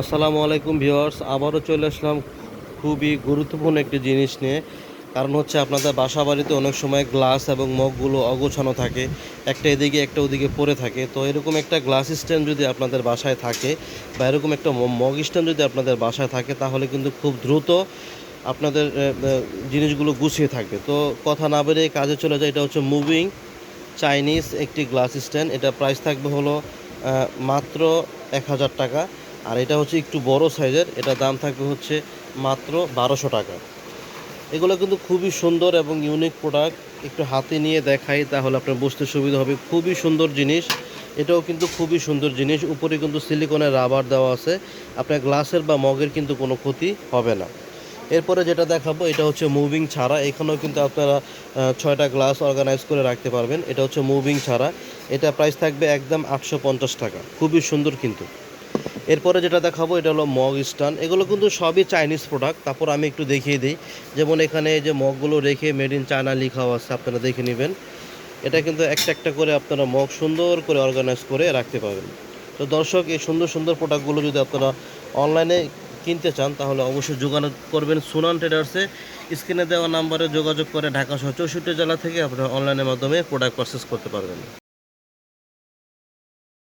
আসসালামু আলাইকুম ভিউয়ার্স, আবারও চলে আসলাম খুবই গুরুত্বপূর্ণ একটি জিনিস নিয়ে। কারণ হচ্ছে আপনাদের বাসা বাড়িতে অনেক সময় গ্লাস এবং মগগুলো অগোছানো থাকে, একটা এদিকে, একটা ওদিকে পড়ে থাকে। তো এরকম একটা গ্লাস স্ট্যান্ড যদি আপনাদের বাসায় থাকে বা এরকম একটা মগ স্ট্যান্ড যদি আপনাদের বাসায় থাকে, তাহলে কিন্তু খুব দ্রুত আপনাদের জিনিসগুলো গুছিয়ে থাকবে। তো কথা না বেরিয়ে কাজে চলে যায়, এটা হচ্ছে মুভিং চাইনিজ একটি গ্লাস স্ট্যান্ড। এটা প্রাইস থাকবে হলো মাত্র এক হাজার টাকা। আর এটা হচ্ছে একটু বড় সাইজের, এটা দাম থাকবে হচ্ছে মাত্র বারোশো টাকা। এগুলো কিন্তু খুবই সুন্দর এবং ইউনিক প্রোডাক্ট একটু হাতে নিয়ে দেখাই তাহলে আপনার বুঝতে সুবিধা হবে। খুবই সুন্দর জিনিস, এটাও কিন্তু খুবই সুন্দর জিনিস, উপরে কিন্তু সিলিকনের রাবার দেওয়া আছে, আপনার গ্লাসের বা মগের কিন্তু কোনো ক্ষতি হবে না। এরপরে যেটা দেখাবো, এটা হচ্ছে মুভিং ছাড়া, এখানেও কিন্তু আপনারা ছয়টা গ্লাস অর্গানাইজ করে রাখতে পারবেন, এটা হচ্ছে মুভিং ছাড়া। এটা প্রাইস থাকবে একদম আটশো পঞ্চাশ টাকা, খুবই সুন্দর কিন্তু। এরপরে যেটা দেখাবো, এটা হলো মগ স্টান। এগুলো কিন্তু সবই চাইনিজ প্রোডাক্ট তারপর আমি একটু দেখিয়ে দিই। যেমন এখানে যে মগগুলো রেখে মেড ইন চায়না লিখাও আছে, আপনারা দেখে নেবেন। এটা কিন্তু একটা একটা করে আপনারা মগ সুন্দর করে অর্গানাইজ করে রাখতে পারবেন। তো দর্শক, এই সুন্দর সুন্দর প্রোডাক্টগুলো যদি আপনারা অনলাইনে কিনতে চান, তাহলে অবশ্যই যোগাযোগ করবেন সুনান ট্রেডার্সে স্ক্রিনে দেওয়া নাম্বারে যোগাযোগ করে ঢাকা সহ চৌষট্টি জেলা থেকে আপনারা অনলাইনের মাধ্যমে প্রোডাক্ট পারচেস করতে পারবেন।